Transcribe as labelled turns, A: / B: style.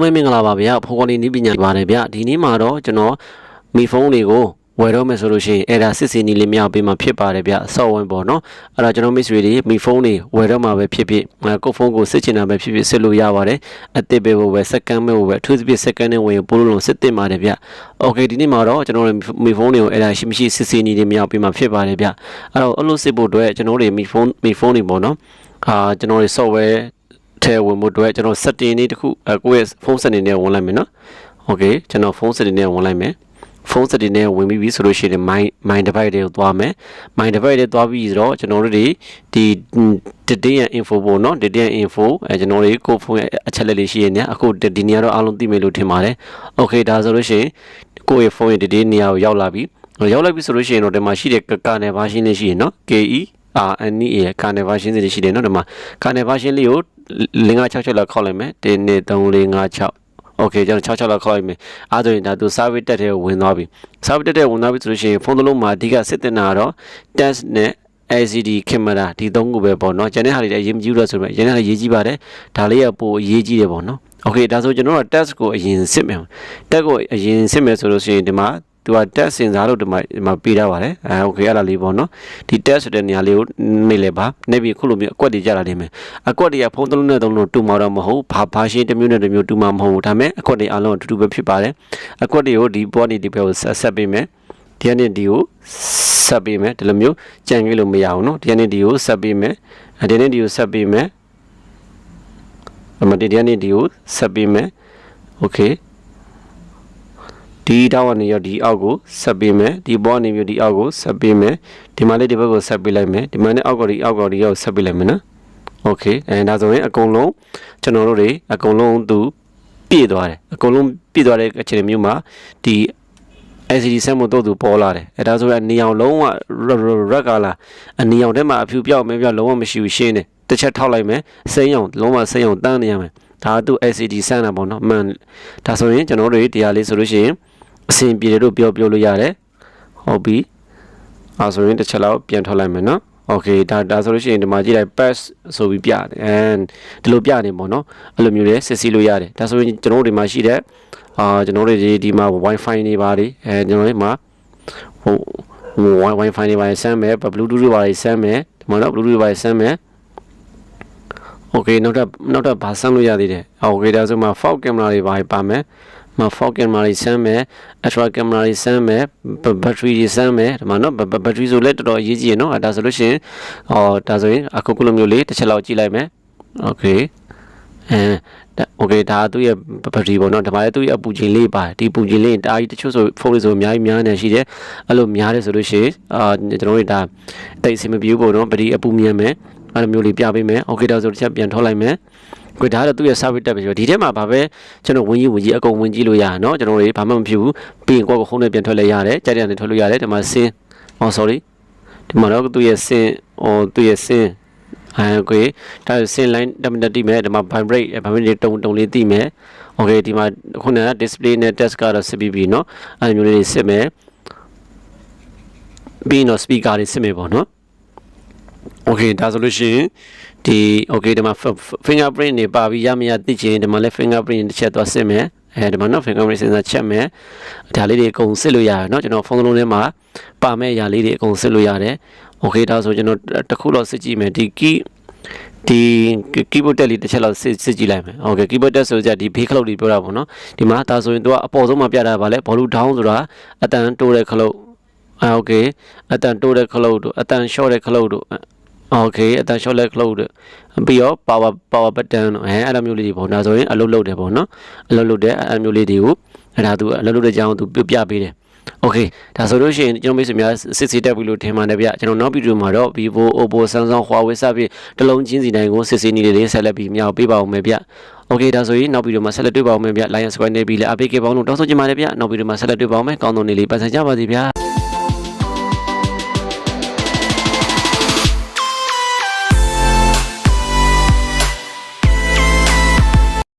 A: ပုံမဲမင်္ဂလာပါဗျာဖိုကောလီနီးပညာပါတယ်ဗျာဒီနေ့မှာတော့ကျွန်တော်မီဖုန်းတွေကိုဝယ်တော့မယ်ဆိုလို့ရှိရင်အဲ့ဒါစစ်စင်နီလေးမြောက်ပေးမှာဖြစ်ပါတယ်ဗျ software ပေါ့နော်အဲ့တော့ကျွန်တော်မိတ်ဆွေတွေမိဖုန်းတွေဝယ်တော့မှာပဲဖြစ်ဖြစ်ကုတ်ဖုန်းကိုစစ်ချင်တာပဲဖြစ်ဖြစ်စစ်လို့ရပါတယ်အတစ်ပဲပဲ second ပဲပဲအထူးသဖြင့် second နဲ့ဝင်ပို့လို့စစ်တင်ပါတယ်ဗျ okay ဒီနေ့မှာတော့ကျွန်တော်တို့မိဖုန်းတွေကိုအဲ့ဒါရှိမရှိစစ်စင်နီလေးမြောက်ပေးမှာဖြစ်ပါတယ်ဗျအဲ့တော့အဲ့လိုစစ်ဖို့အတွက်ကျွန်တော်တို့မိဖုန်းမိဖုန်းတွေပေါ့နော်အာကျွန်တော်တို့ software ထဲဝင်ဖို့အတွက်ကျွန်တော် setting လေးတစ်ခုအဲကိုယ့်ရဲ့ဖုန်း setting နဲ့ဝင်လိုက်မယ်နော်။ Okay ကျွန်တော်ဖုန်း setting နဲ့ဝင်လိုက်မယ်။ဖုန်း setting နဲ့ဝင်ပြီးပြီဆိုလို့ရှိရင် my my device တွေကိုသွားမယ်။ my device တွေသွားပြီးဆိုတော့ကျွန်တော်တို့တွေဒီ data ရဲ့ info ပေါ့နော် data ရဲ့ info အဲကျွန်တော်တွေကိုဖုန်းရဲ့အချက်လက်လေးရှိရနေအခုဒီနေရာတော့အားလုံးသိမယ်လို့ထင်ပါတယ်။ Okay ဒါဆိုလို့ရှိရင်ကိုယ့်ရဲ့ဖုန်းရဲ့ data နေရာကိုရောက်လာပြီ။ရောက်လိုက်ပြီဆိုလို့ရှိရင်တော့ဒီမှာရှိတဲ့ကကနေဘာရှင်းလေးရှိရနော် KE အာအန်နီရဲ့ကာနယ်ဗာရှင်းစီရှိတယ်နော်ဒီမှာကာနယ်ဗာရှင်းလေးကို 5966လောက်ခောက်လိုက်မယ်1 2 3 4 5 6โอเคကျွန်တော်66လောက်ခေါက်လိုက်မယ်အဲဒါဆိုရင်ဒါသူ service တက်တဲ့ဝင်သွားပြီ service တက်တဲ့ဝင်သွားပြီဆိုလို့ရှိရင်ဖုန်းတစ်လုံးမှာအဓိကစစ်တင်တာကတော့ test နဲ့ LCD camera ဒီသုံးခုပဲပေါ့နော်ကျန်တဲ့ဟာတွေလည်းအရေးမကြီးဘူးလို့ဆိုပေမဲ့ကျန်တဲ့ဟာရေးကြည့်ပါတယ်ဒါလေးကပိုအရေးကြီးတယ်ပေါ့နော်โอเคဒါဆိုကျွန်တော်တို့ test ကိုအရင်စစ်မယ် test ကိုအရင်စစ်မယ်ဆိုလို့ရှိရင်ဒီမှာ သူက test စင်စားလို့ဒီမှာဒီမှာပေးထားပါတယ်အဲ okay အဲ့ဒါလေးပေါ့နော်ဒီ test ဆိုတဲ့နေရာလေးကိုနေလဲပါနေပြီးခုလိုမျိုးအကွက်တွေကြတာနေမယ်အကွက်တွေကဖုန်းတစ်လုံးနဲ့သုံးလုံးတူမှာတော့မဟုတ်ဘာဘာရှင်းတစ်မျိုးနဲ့တစ်မျိုးတူမှာမဟုတ်ဘူးဒါပေမဲ့အကွက်တွေအလုံးအတူတူပဲဖြစ်ပါတယ်အကွက်တွေကိုဒီပေါ်နေဒီဘက်ကိုဆက်ဆက်ပေးမယ်ဒီနေ့ဒီကိုဆက်ပေးမယ်ဒီလိုမျိုးကြံကြီးလို့မရအောင်နော်ဒီနေ့ဒီကိုဆက်ပေးမယ်ဒီနေ့ဒီကိုဆက်ပေးမယ်အမဒီဒီနေ့ဒီကိုဆက်ပေးမယ် okay ဒီတောက်ကနေရောဒီအောက်ကိုဆက်ပေးမယ်ဒီဘောကနေပြီးဒီအောက်ကိုဆက်ပေးမယ်ဒီမှာလေးဒီဘက်ကိုဆက်ပေးလိုက်မယ်ဒီမှာနဲ့အောက်ကဒီအောက်ကဒီရောက်ဆက်ပေးလိုက်မယ်နော်โอเคအဲဒါဆိုရင်အကုန်လုံးကျွန်တော်တို့တွေအကုန်လုံးသူပြည့်သွားတယ်အကုန်လုံးပြည့်သွားတဲ့အခြေအနေမျိုးမှာဒီ LCD ဆက်မှုတော့သူပေါ်လာတယ်အဲဒါဆိုရင်အနီအောင်လုံးဝရက်ကလာအနီအောင်ထဲမှာအဖြူပြောက်မဲပြောက်လုံးဝမရှိဘူးရှင်းတယ်တစ်ချက်ထောက်လိုက်မယ်စိမ့်အောင်လုံးဝစိမ့်အောင်တန်းနေရမယ်ဒါကသူ LCD ဆန်းတာပေါ့နော်မှန်ဒါဆိုရင်ကျွန်တော်တို့တရားလေးဆိုလို့ရှိရင် အဆင်ပြေတယ်လို့ပြောပြောလို့ရတယ်ဟုတ်ပြီအာဆိုရင်တစ်ချက်လောက်ပြန်ထွက်လိုက်မယ်နော် okay ဒါဒါဆိုလို့ရှိရင်ဒီမှာကြည့်လိုက် pass ဆိုပြီးပြတယ် and ဒီလိုပြနေပေါ့နော်အဲ့လိုမျိုးလေးစစ်ဆေးလို့ရတယ်ဒါဆိုရင်ကျွန်တော်တို့ဒီမှာရှိတဲ့အာကျွန်တော်တို့ဒီဒီမှာ wifi နေပါလေအဲကျွန်တော်တို့ဒီမှာဟိုဟို wifi နေပါလေဆမ်းမယ် bluetooth တွေပါလေဆမ်းမယ်ဒီမှာတော့ bluetooth တွေပါလေဆမ်းမယ် okay နောက်ထပ်နောက်ထပ်ဗာဆမ်းလို့ရသေးတယ် okay ဒါဆိုမှ fault camera တွေပါပါမယ် မှာ fork camera တွေစမ်းမယ် ultra camera တွေစမ်းမယ် battery တွေစမ်းမယ်ဒီမှာနော် battery ဆိုလည်းတော်တော်အရေးကြီးရနော်ဒါဆိုလို့ရှိရင်ဟောဒါဆိုရင်အခုခုလိုမျိုးလေးတစ်ချက်လောက်ကြည့်လိုက်မယ် okay အဲ okay ဒါသူ့ရဲ့ battery ပေါ့နော်ဒီမှာလည်းသူ့ရဲ့အပူချိန်လေးပါဒီပူချိန်လေးတာကြီးတချို့ဆိုဖုန်းလေးဆိုအများကြီးများနေရှိတယ်အဲ့လိုများတယ်ဆိုလို့ရှိရင်အာကျွန်တော်တို့ဒါတိတ်အဆင်မပြေဘူးပေါ့နော်ဗတီအပူမြန်မယ်အဲ့လိုမျိုးလေးပြပေးမယ် okay ဒါဆိုတစ်ချက်ပြန်ထုတ်လိုက်မယ် ။ကိုဒါကတော့သူ့ရဲ့ service တက်ပြီဆိုတော့ဒီထဲမှာဗာပဲကျွန်တော်ဝင်ကြီးဝင်ကြီးအကုန်ဝင်ကြီးလို့ရတာနော်ကျွန်တော်တွေဘာမှမဖြစ်ဘူး။ပြီးရင်ကိုကဟုံးနဲ့ပြန်ထွက်လဲရတယ်။ကြက်တဲ့နဲ့ထွက်လို့ရတယ်ဒီမှာဆင်း oh sorry ဒီမှာတော့သူ့ရဲ့ဆင်းဟိုသူ့ရဲ့ဆင်းအဲကိုဒါဆင်း line တက်မတက်တိမယ်ဒီမှာ vibrate vibrate တုံတုံလေးတိမယ်။ okay ဒီမှာခုနက display နဲ့ test ကတော့စစ်ပြီးပြီနော်။အဲမျိုးလေးစစ်မယ်။ပြီးတော့ speaker တွေစစ်မယ်ပေါ့နော်။ okay ဒါဆိုလို့ရှိရင် ဒီ okay ဒီမှာ fingerprint တွေပါပြီးရမရသိချင်ဒီမှာလည်း fingerprint တစ်ချက်သွားစစ်မယ်အဲဒီမှာနော် fingerprint sensor ချက်မယ်ဒါလေးတွေအကုန်စစ်လို့ရတယ်เนาะကျွန်တော်ဖုန်းလုံးထဲမှာပါမဲ့အရာလေးတွေအကုန်စစ်လို့ရတယ် okay ဒါဆိုကျွန်တော်တစ်ခုတော့စစ်ကြည့်မယ်ဒီ key ဒီ keyboard တက်လေးတစ်ချက်လောက်စစ်စစ်ကြည့်လိုက်မယ်။ Okay keyboard တက်ဆိုကြဒီဘေးခလုတ်လေးပြောတာပေါ့နော်။ဒီမှာဒါဆိုရင်သူကအပေါ်ဆုံးမှာပြတာပါလေ volume down ဆိုတာအတန်တိုးတဲ့ခလုတ်။အဲ okay အတန်တိုးတဲ့ခလုတ်တို့အတန် short တဲ့ခလုတ်တို့ โอเคအတန် short leg close ပြီးတော့ power power button အဲအဲ့လိုမျိုးလေးတွေပေါ့ဒါဆိုရင်အလုပ်လုပ်တယ်ပေါ့နော်အလုပ်လုပ်တယ်အဲ့လိုမျိုးလေးတွေကိုအဲ့ဒါသူအလုပ်လုပ်တဲ့အကြောင်းသူပြပြပေးတယ်โอเคဒါဆိုလို့ရှိရင်ကျွန်တော်မိတ်ဆွေများစစ်စစ်တက်ပြီလို့ထင်ပါတယ်ဗျကျွန်တော်နောက်ဗီဒီယိုမှာတော့ Vivo Oppo Samsung Huawei စသဖြင့်တလုံးချင်းစီတိုင်းကိုစစ်စစ်နေလေးဆက်လက်ပြီးမြောက်ပေးပါဦးမယ်ဗျโอเคဒါဆိုရင်နောက်ဗီဒီယိုမှာဆက်လက်တွေ့ပါဦးမယ်ဗျ Lion Square နေပြီးလဲအပိကေပေါင်းလို့တောင်းဆိုချင်ပါတယ်ဗျနောက်ဗီဒီယိုမှာဆက်လက်တွေ့ပါဦးမယ်ကောင်းသောနေ့လေးပတ်စံကြပါစေဗျ